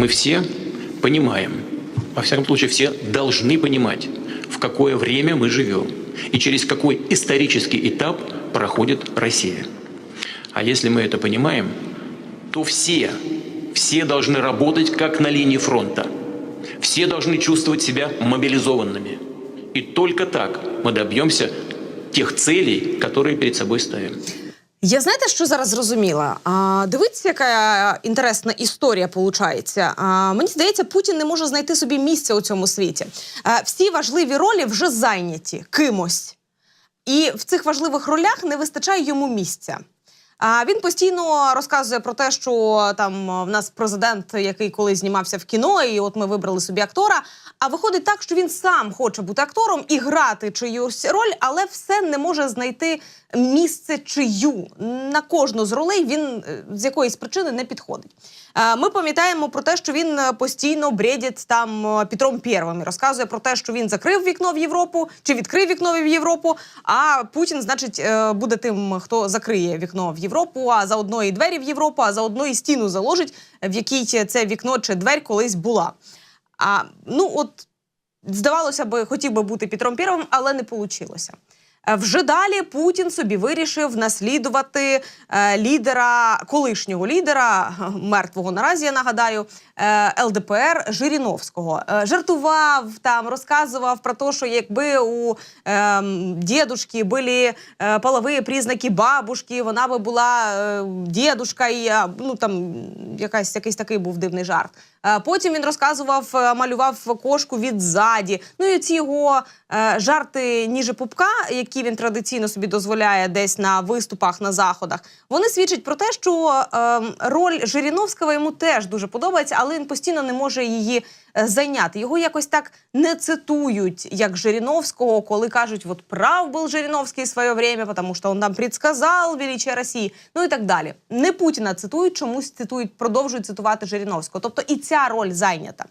Мы все понимаем, во всяком случае, все должны понимать, в какое время мы живем и через какой исторический этап проходит Россия. А если мы это понимаем, то все, все должны работать как на линии фронта. Все должны чувствовать себя мобилизованными. И только так мы добьемся тех целей, которые перед собой ставим. Я знаєте, що зараз зрозуміла? А, дивіться, яка інтересна історія виходить. А, мені здається, Путін не може знайти собі місця у цьому світі. А, всі важливі ролі вже зайняті кимось. І в цих важливих ролях не вистачає йому місця. А він постійно розказує про те, що там в нас президент, який колись знімався в кіно, і от ми вибрали собі актора. А виходить так, що він сам хоче бути актором і грати чиюсь роль, але все не може знайти місце чию. На кожну з ролей він е, з якоїсь причини не підходить. Ми пам'ятаємо про те, що він постійно бредить там е, Петром Первим і розказує про те, що він закрив вікно в Європу чи відкрив вікно в Європу. А Путін, значить, е, буде тим, хто закриє вікно в Європу, а заодно і двері в Європу, а заодно і стіну заложить, в якій це вікно чи двері колись була. А ну от здавалося би, хотів би бути Петром Первим, але не вийшло. Вже далі Путін собі вирішив наслідувати е, лідера, колишнього лідера, е, мертвого наразі, я нагадаю, е, ЛДПР Жириновського. Е, жартував там, розказував про те, що якби у е, дідушки були е, полові признаки бабушки, вона би була е, дідушка, і е, ну там якась якийсь такий був дивний жарт. Е, Потім він розказував, е, малював кошку від ззаді. Ну і ці його е, жарти ніже пупка, які він традиційно собі дозволяє десь на виступах на заходах. Вони свідчать про те, що е, роль Жириновського йому теж дуже подобається, але він постійно не може її е, зайняти. Його якось так не цитують, як Жириновського, коли кажуть, от прав був Жириновський в своє время, тому що він там предсказав величие Росії, ну і так далі. Не Путіна цитують, чомусь цитують, продовжують цитувати Жириновського. Тобто і ця роль зайнята.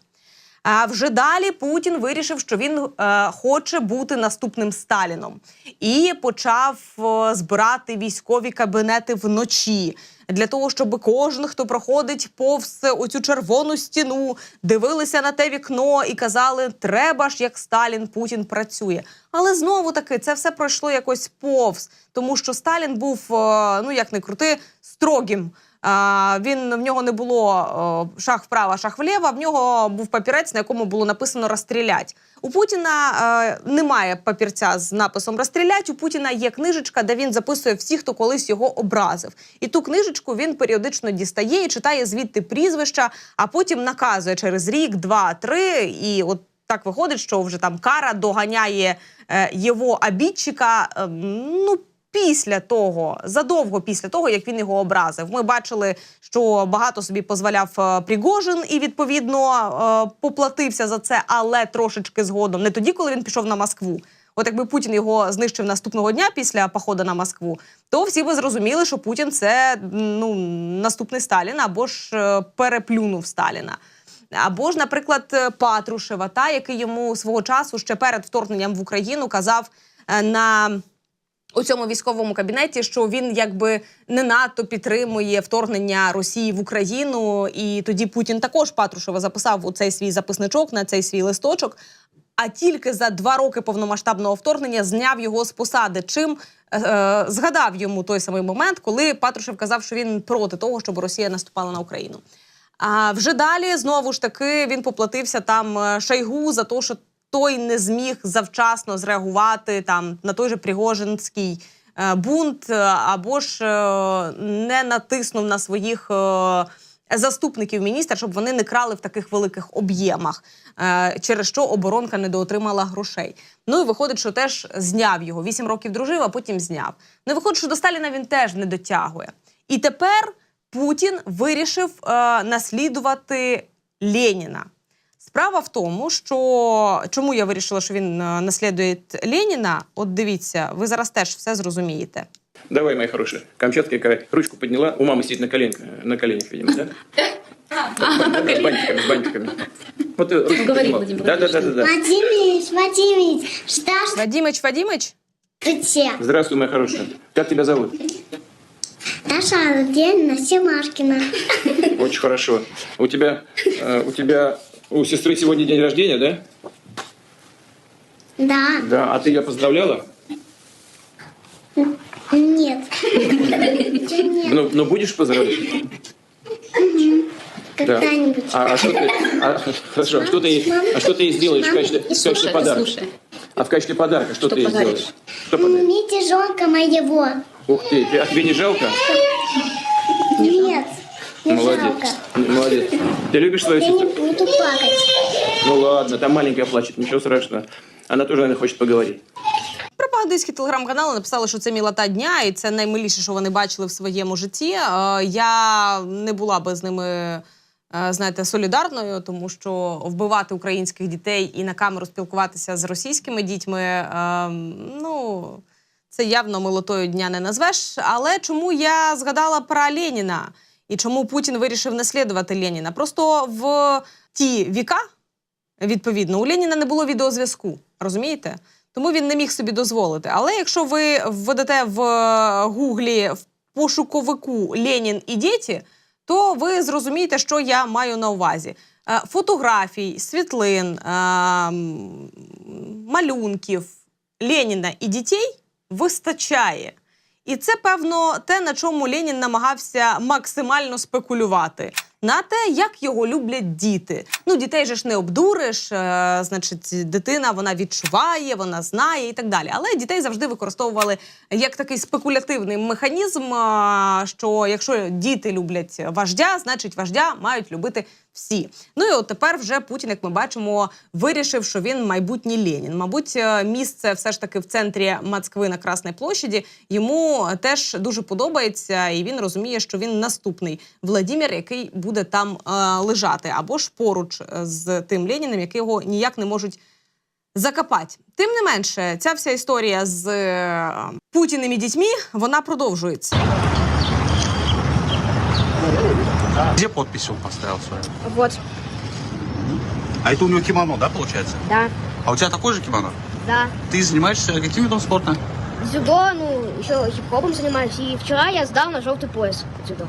А вже далі Путін вирішив, що він е, хоче бути наступним Сталіном, і почав е, збирати військові кабінети вночі для того, щоб кожен, хто проходить повз оцю червону стіну, дивилися на те вікно і казали: треба ж, як Сталін, Путін працює. Але знову таки це все пройшло якось повз, тому що Сталін був, е, ну як не крути, строгим. Він в нього не було шах вправо, шах вліво. В нього був папірець, на якому було написано розстрілять. У Путіна е, немає папірця з написом розстрілять. У Путіна є книжечка, де він записує всіх, хто колись його образив. І ту книжечку він періодично дістає і читає звідти прізвища, а потім наказує через рік, два, три. І от так виходить, що вже там кара доганяє е, його обідчика. е, ну після того, задовго після того, як він його образив. Ми бачили, що багато собі дозволяв е, Пригожин і відповідно е, поплатився за це, але трошечки згодом, не тоді, коли він пішов на Москву. От якби Путін його знищив наступного дня після походу на Москву, то всі би зрозуміли, що Путін це ну наступний Сталін або ж е, переплюнув Сталіна. Або ж, наприклад, Патрушева, та який йому свого часу ще перед вторгненням в Україну казав на у цьому військовому кабінеті, що він якби не надто підтримує вторгнення Росії в Україну, і тоді Путін також Патрушева записав у цей свій записничок на цей свій листочок. А тільки за два роки повномасштабного вторгнення зняв його з посади. Чим е, е, згадав йому той самий момент, коли Патрушев казав, що він проти того, щоб Росія наступала на Україну. А вже далі знову ж таки він поплатився там е, Шойгу за те, що той не зміг завчасно зреагувати там на той же Пригожинський е, бунт, е, або ж е, не натиснув на своїх. Заступників міністра, щоб вони не крали в таких великих об'ємах, через що оборонка недоотримала грошей. Ну і виходить, що теж зняв його. Вісім років дружив, а потім зняв. Ну і виходить, що до Сталіна він теж не дотягує. І тепер Путін вирішив е, наслідувати Леніна. Справа в тому, що чому я вирішила, що він е, наслідує Леніна. От дивіться, ви зараз теж все зрозумієте. Давай, моя хорошая. Камчатская край. Ручку подняла. У мамы сидит на коленках, на коленях, видимо, да? С бантиками, с бантиками. Вот э, ручку Говори, поднимала. Владимир Да, да, да, да, да. Владимирович, Владимирович, что ж Вадімич, Вадімич, ты Здравствуй, моя хорошая. Как тебя зовут? Даша Ардельна Семашкина. Очень хорошо. У тебя, э, у тебя, у сестры сегодня день рождения, да? Да. Да. А ты ее поздравляла? Нет. Чё нет? Ну, ну будешь поздравлять? Когда-нибудь. А, а что ты, а, хорошо, а что ты, ей- а что ты ей сделаешь в качестве, в качестве Слушай, подарка? А в качестве подарка что, Что ты ей сделаешь? Что подаришь? Медвежонка моего. Ух ты, ты- а тебе не жалко? Нет. Не Молодец. жалко. Молодец. Ты любишь свою Я не буду плакать. Ну ладно, там маленькая плачет, ничего страшного. Она тоже, наверное, хочет поговорить. Пропагандистські телеграм-канали написали, що це мілота дня, і це наймиліше, що вони бачили в своєму житті. Е, Я не була би з ними, е, знаєте, солідарною, тому що вбивати українських дітей і на камеру спілкуватися з російськими дітьми. е, Ну це явно милотою дня не назвеш. Але чому я згадала про Леніна і чому Путін вирішив наслідувати Леніна? Просто в ті віка відповідно, у Леніна не було відеозв'язку, розумієте? Тому він не міг собі дозволити. Але якщо ви введете в е, гуглі в пошуковику Ленін і діти, то ви зрозумієте, що я маю на увазі. Е, Фотографій, світлин, е, малюнків Леніна і дітей вистачає. І це, певно, те, на чому Ленін намагався максимально спекулювати. На те, як його люблять діти. Ну, дітей же ж не обдуриш, е, значить, дитина вона відчуває, вона знає і так далі. Але дітей завжди використовували як такий спекулятивний механізм, е, що якщо діти люблять вождя, значить вождя мають любити всі. Ну і от тепер вже Путін, як ми бачимо, вирішив, що він майбутній Ленін. Мабуть, е, місце все ж таки в центрі Москви на Красній площаді йому теж дуже подобається, і він розуміє, що він наступний Владимир, який буде там е, лежати, або ж поруч е, з тим Леніним, якого ніяк не можуть закопати. Тим не менше, ця вся історія з е, і дітьми вона продовжується. Где подпись он поставил свою? Вот, А это у него кимоно, да, получается? да, А у тебя такое же кимоно? да. Ты занимаешься каким видом спорта? Дзюдо, ну, еще хип-хопом занимаюсь. И вчера я сдал на желтый пояс дзюдо.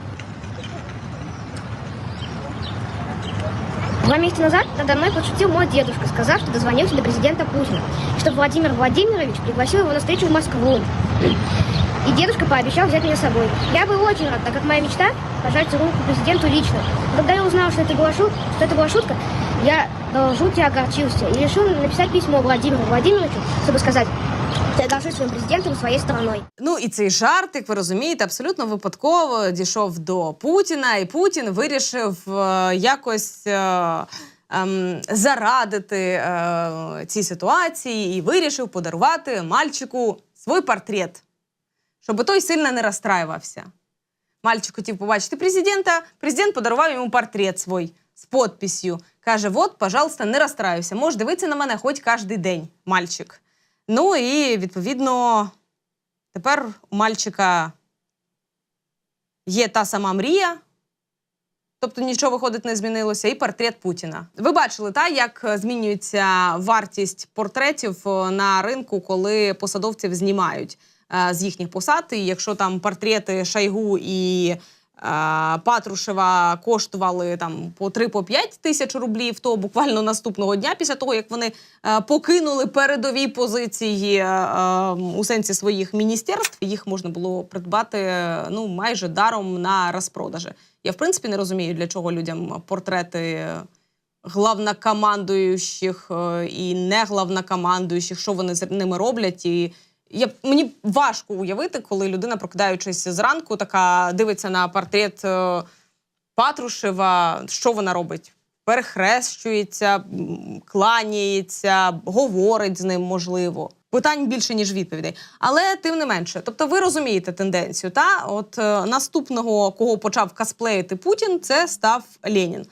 Два месяца назад надо мной подшутил мой дедушка, сказав, что дозвонился до президента Путина, чтобы Владимир Владимирович пригласил его на встречу в Москву. И дедушка пообещал взять меня с собой. Я был очень рад, так как моя мечта – пожать руку президенту лично. Но Когда я узнал, что это была, шут- что это была шутка, я э, жутко огорчился и решил написать письмо Владимиру Владимировичу, чтобы сказать, что я горжусь своим президентом и своей страной. Ну і цей жарт, як ви розумієте, абсолютно випадково дійшов до Путіна, і Путін вирішив е, якось. е, ем, зарадити е, цій ситуації і вирішив подарувати мальчику свій портрет, щоб той сильно не розстраювався. Мальчик хотів побачити президента. Президент подарував йому портрет свій з підписью. Каже: от, пожалуйста, не розстраюйся. Можеш дивитися на мене хоч кожен день, мальчик. Ну і відповідно, тепер у мальчика є та сама мрія. Тобто нічого виходить не змінилося, і портрет Путіна. Ви бачили, та як е, змінюється вартість портретів е, на ринку, коли посадовців знімають з їхніх посад. І якщо там портрети Шайгу і е, Патрушева коштували там по 3-5 тисяч рублів, то буквально наступного дня, після того як вони е, покинули передові позиції е, е, у сенсі своїх міністерств, їх можна було придбати е, ну майже даром на розпродажі. Я в принципі не розумію, для чого людям портрети главнокомандуючих е, і не главнокомандуючих, що вони з ними роблять. І я мені важко уявити, коли людина, прокидаючись зранку, така дивиться на портрет е, Патрушева, що вона робить? Перехрещується, кланяється, говорить з ним, можливо. Питань більше, ніж відповідей. Але тим не менше, тобто ви розумієте тенденцію. Та от е, наступного, кого почав косплеїти Путін, це став Ленін.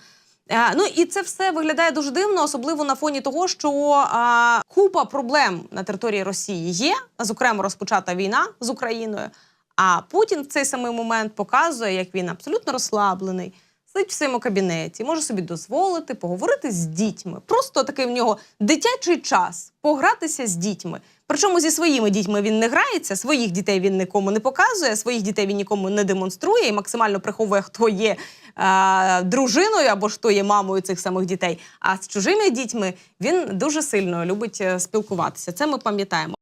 Е, ну і це все виглядає дуже дивно, особливо на фоні того, що а, купа проблем на території Росії є. Зокрема, розпочата війна з Україною. А Путін в цей самий момент показує, як він абсолютно розслаблений, сидить в своєму кабінеті, може собі дозволити поговорити з дітьми. Просто такий в нього дитячий час погратися з дітьми. Причому зі своїми дітьми він не грається, своїх дітей він нікому не показує, своїх дітей він нікому не демонструє і максимально приховує, хто є е, дружиною або ж хто є мамою цих самих дітей. А з чужими дітьми він дуже сильно любить е, спілкуватися. Це ми пам'ятаємо.